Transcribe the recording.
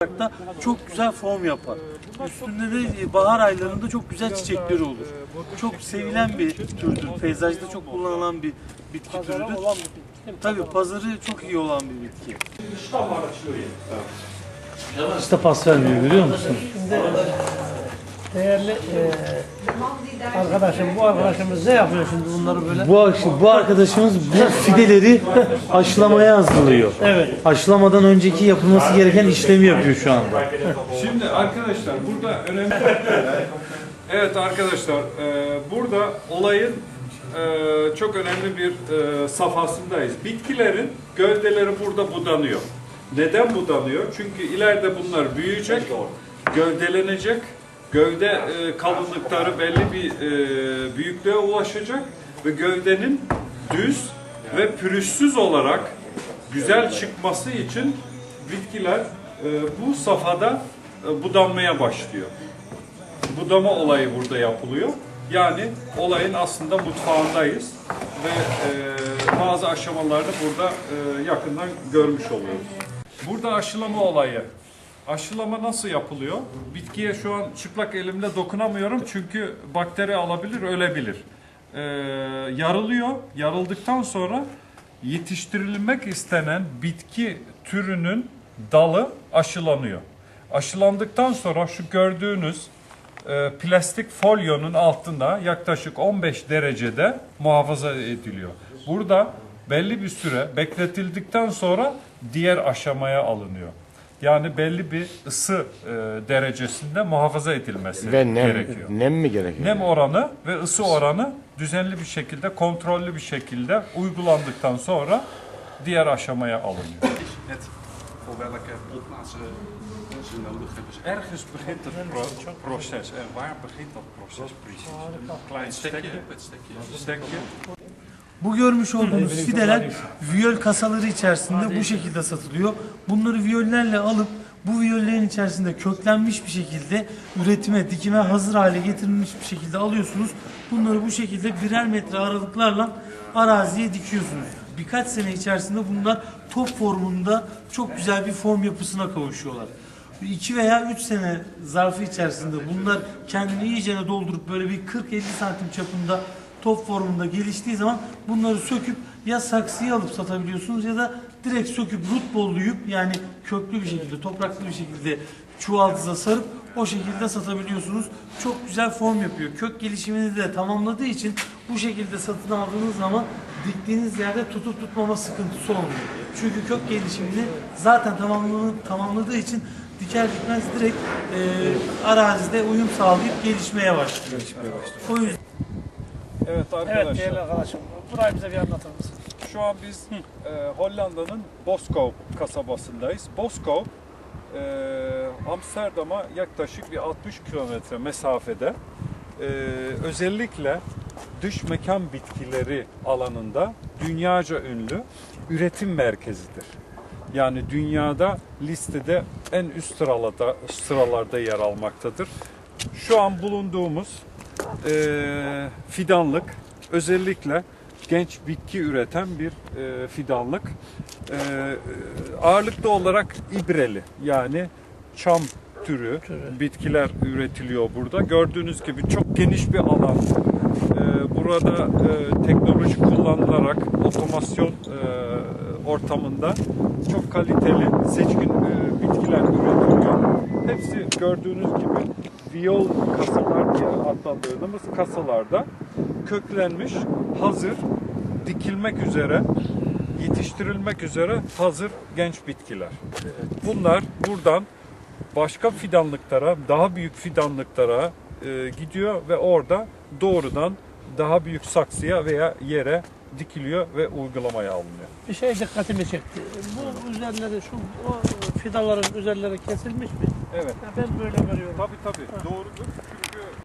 da çok güzel form yapar. Üstünde de bahar aylarında çok güzel çiçekleri olur. Çok sevilen bir türdür. Peyzajda çok kullanılan bir bitki türüdür. Tabii pazarı çok iyi olan bir bitki. İşte pas vermiyor görüyor musun? Değerli eee arkadaşım, bu arkadaşımız ne yapıyor şimdi bunları böyle? Bu, akş- bu arkadaşımız bu fideleri aşılamaya hazırlıyor. Evet. Aşılamadan önceki yapılması gereken işlemi yapıyor şu anda. Şimdi arkadaşlar burada önemli... evet arkadaşlar e, burada olayın e, çok önemli bir e, safhasındayız. Bitkilerin gövdeleri burada budanıyor. Neden budanıyor? Çünkü ileride bunlar büyüyecek, gövdelenecek. Gövde e, kalınlıkları belli bir e, büyüklüğe ulaşacak ve gövdenin düz ve pürüzsüz olarak güzel çıkması için bitkiler e, bu safhada e, budanmaya başlıyor. Budama olayı burada yapılıyor. Yani olayın aslında mutfağındayız ve e, bazı aşamalarını burada e, yakından görmüş oluyoruz. Burada aşılama olayı. Aşılama nasıl yapılıyor? Bitkiye şu an çıplak elimle dokunamıyorum çünkü bakteri alabilir, ölebilir. E, yarılıyor. Yarıldıktan sonra yetiştirilmek istenen bitki türünün dalı aşılanıyor. Aşılandıktan sonra şu gördüğünüz e, plastik folyonun altında yaklaşık 15 derecede muhafaza ediliyor. Burada belli bir süre bekletildikten sonra diğer aşamaya alınıyor. Yani belli bir ısı e, derecesinde muhafaza edilmesi Ve nem, gerekiyor. nem mi gerekiyor? Nem oranı ve ısı oranı düzenli bir şekilde, kontrollü bir şekilde uygulandıktan sonra diğer aşamaya alınıyor. net voor welke plotplaatsen ze nodig hebben. Dus ergens begint het pro- proces. En waar begint dat proces precies? Een klein stekje. Het stekje. Stekje. Bu görmüş olduğunuz fideler viyol kasaları içerisinde bu şekilde satılıyor. Bunları viyollerle alıp bu viyollerin içerisinde köklenmiş bir şekilde üretime, dikime hazır hale getirilmiş bir şekilde alıyorsunuz. Bunları bu şekilde birer metre aralıklarla araziye dikiyorsunuz. Birkaç sene içerisinde bunlar top formunda çok güzel bir form yapısına kavuşuyorlar. 2 veya 3 sene zarfı içerisinde bunlar kendini iyicene doldurup böyle bir 40-50 santim çapında top formunda geliştiği zaman bunları söküp ya saksıya alıp satabiliyorsunuz ya da direkt söküp rut bolluyup yani köklü bir şekilde, topraklı bir şekilde çuvaldıza sarıp o şekilde satabiliyorsunuz. Çok güzel form yapıyor. Kök gelişimini de tamamladığı için bu şekilde satın aldığınız zaman diktiğiniz yerde tutup tutmama sıkıntısı olmuyor. Çünkü kök gelişimini zaten tamamladığı, tamamladığı için diker dikmez direkt e, arazide uyum sağlayıp gelişmeye başlıyor. O yüzden Evet Evet arkadaşlar. değerli arkadaşım, burayı bize bir anlatır mısın? Şu an biz e, Hollanda'nın Boskop kasabasındayız. Boskop e, Amsterdam'a yaklaşık bir 60 kilometre mesafede e, özellikle dış mekan bitkileri alanında dünyaca ünlü üretim merkezidir. Yani dünyada listede en üst sıralarda, sıralarda yer almaktadır. Şu an bulunduğumuz e, fidanlık özellikle genç bitki üreten bir e, fidanlık. E, ağırlıklı olarak ibreli yani çam türü bitkiler üretiliyor burada. Gördüğünüz gibi çok geniş bir alan. E, burada e, teknoloji kullanılarak otomasyon e, ortamında çok kaliteli seçkin e, bitkiler üretiliyor. Hepsi gördüğünüz gibi viyol kasalar diye adlandırdığımız kasalarda köklenmiş, hazır, dikilmek üzere, yetiştirilmek üzere hazır genç bitkiler. Bunlar buradan başka fidanlıklara, daha büyük fidanlıklara e, gidiyor ve orada doğrudan daha büyük saksıya veya yere dikiliyor ve uygulamaya alınıyor. Bir şey dikkatimi çekti. Bu üzerleri, şu o fidanların üzerleri kesilmiş mi? Evet. Ya ben böyle görüyorum. Tabii tabii. Doğrudur.